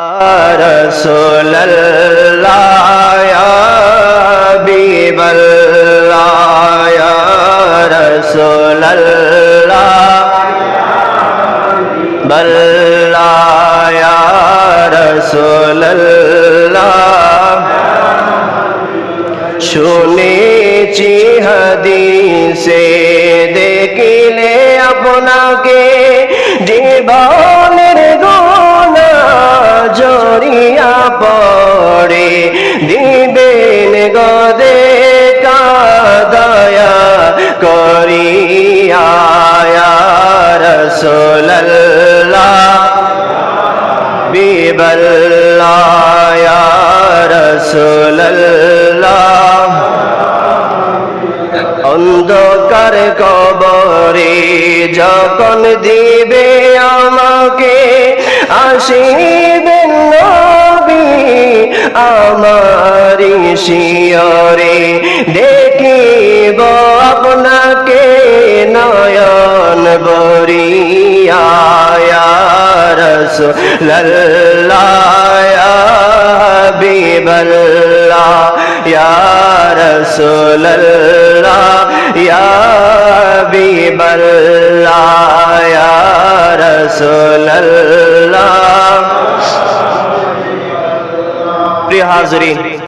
रसूल बीबल्लाया रसूल बल्लाया रसूल सुनेची हदी से देखिले अपना के जीवन বিবল্লাহ রসোল্লাহ অন্ধকার কবরে যখন দিবে আমাকে আসিবেন নবী আমারি শিয়রে দেখিব রসুল্লাহ হাবিবাল্লাহ ইয়া রাসূলুল্লাহ ইয়া হাবিবাল্লাহ ইয়া রাসূলুল্লাহ প্রিয় হাজরিন